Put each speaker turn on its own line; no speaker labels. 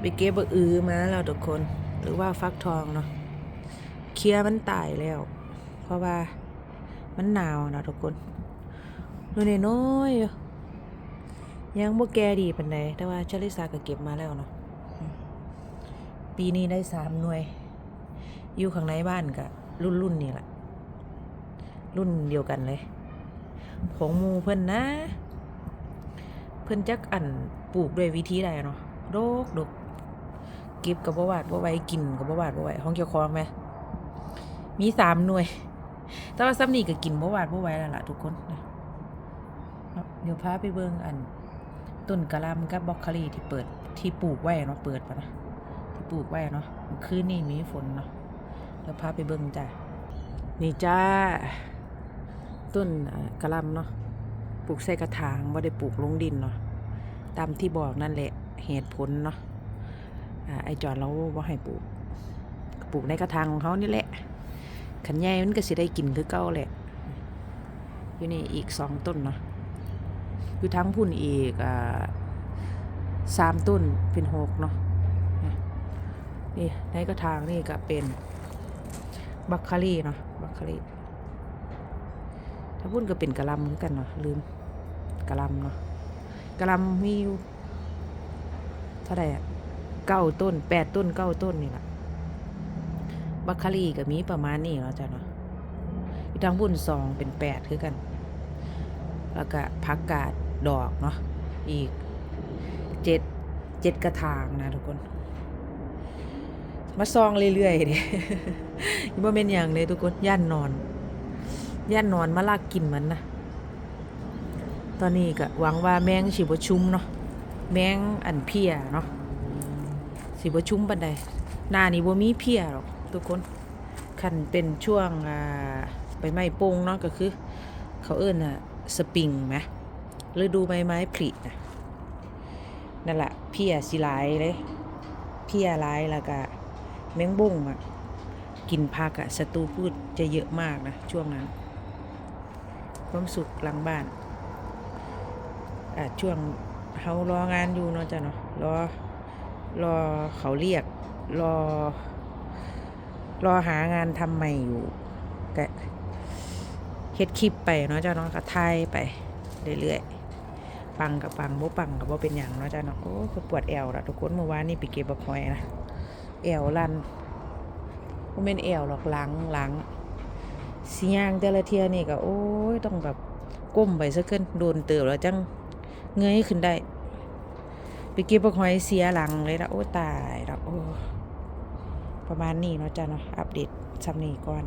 ไปเก็บบักอือมาแล้วทุกคน หรือว่าฟักทองเนาะเคลียมันตายแล้ว เพราะว่ามันหนาวนะทุกคนดูนน้อยยังบ่แก่ดีปานใดแต่ว่าชลิสาก็เก็บมาแล้วเนาะปีนี้ได้สามหน่วย อยู่ข้างในบ้านก็รุ่นรุ่นนี่แหละ รุ่นเดียวกันเลย ของมูเพิ่นนะ เพิ่นจักอันปลูกด้วยวิธีใดเนาะโดกดก เก็บกับบ่วาดบ่ไหวกินกับบ่วาดบ่ไหวห้องเจ้าของไหมมีสามหน่วย แต่ว่าซ้ำนี่ก็กินบ่วาดบ่ไหวแล้วล่ะทุกคนนะเดี๋ยวพาไปเบิ่งอันต้นกะลำกับบรอกคลีที่เปิดที่ปลูกไว้เนาะเปิดปะนะที่ปลูกไว้เนาะคืนนี่มีฝนเนาะเดี๋ยวพาไปเบิ่งจ้ะนี่จ้าต้นกะลำเนาะปลูกใส่กระถางบ่ได้ปลูกลงดินเนาะตามที่บอกนั่นแหละเหตุผลเนาะ ไอจอนเราบ่ให้ปลูกปลูกในกระถางของเขานี่แหละ ขันใหญ่มันก็สิได้กินคือเก่าแหละ อยู่นี่อีกสองต้นเนาะอยู่ทั้งพุ่นอีกอ่าสามต้นเป็นหกเนาะนี่ในกระถางนี่ก็เป็นบัคคารีเนาะบัคคารีถ้าพูดก็เป็นกะลำเหมือนกันเนาะลืมกะลำเนาะกะลำมีอยู่เท่าไหร่อะ เก้าต้นแปดต้นเก้าต้นนี่แหละบัคคารีก็มีประมาณนี้เนาะจ้ะเนาะอีกทางบุญสองเป็นแปดคือกัน แล้วก็พักกาดดอกเนาะอีกเจ็ดเจ็ดกระถางนะทุกคน มาซองเรื่อยๆด้ยังบ่เป็นอย่างเลยทุกคนย่านนอนย่านนอนมาลากกินมันนะตอนนี้ก็หวังว่าแมงสิบชุมเนาะแมงอันเพียเนาะ สิบชุมบันไดหน้านี้บ่มีเพียหรอกทุกคนคันเป็นช่วงใบไม้โป่งเนาะก็คือ เขาเอิ้นอะสปริงไหมฤดูใบไม้ผลินะนั่นแหละเพียสิลายเลยเพียลายแล้วก็แมงบุ้งอะกินผักอะศัตรูพืชจะเยอะมากนะช่วงนั้น ความสุขหลังบ้านอะช่วงเฮารองานอยู่เนาะจ้ะเนาะรอ รอเขาเรียก รอ รอหางานทำใหม่อยู่ก็เฮ็ดคลิปไปเนาะจ้ะเนาะก็ถ่ายไปเรื่อยๆปังกับปังบ่ปังกับบ่เป็นอย่างเนาะจ้ะเนาะโอ้คือปวดแอวละทุกคนเมื่อวานนี่ไปเก็บบักหอยนะแอวลันบ่แม่นแอวหรอกหลังหลังสิย่างแต่ละเทียนี่ก็โอ้ยต้องแบบก้มไปซะเกินโดนเติบแล้วจังเงยขึ้นได้ เก็บบักหอยเสียหลังเลยละโอ้ตายละโอ้ประมาณนี้เนาะจ้าเนาะอัปเดตซ้ำนี้ก่อน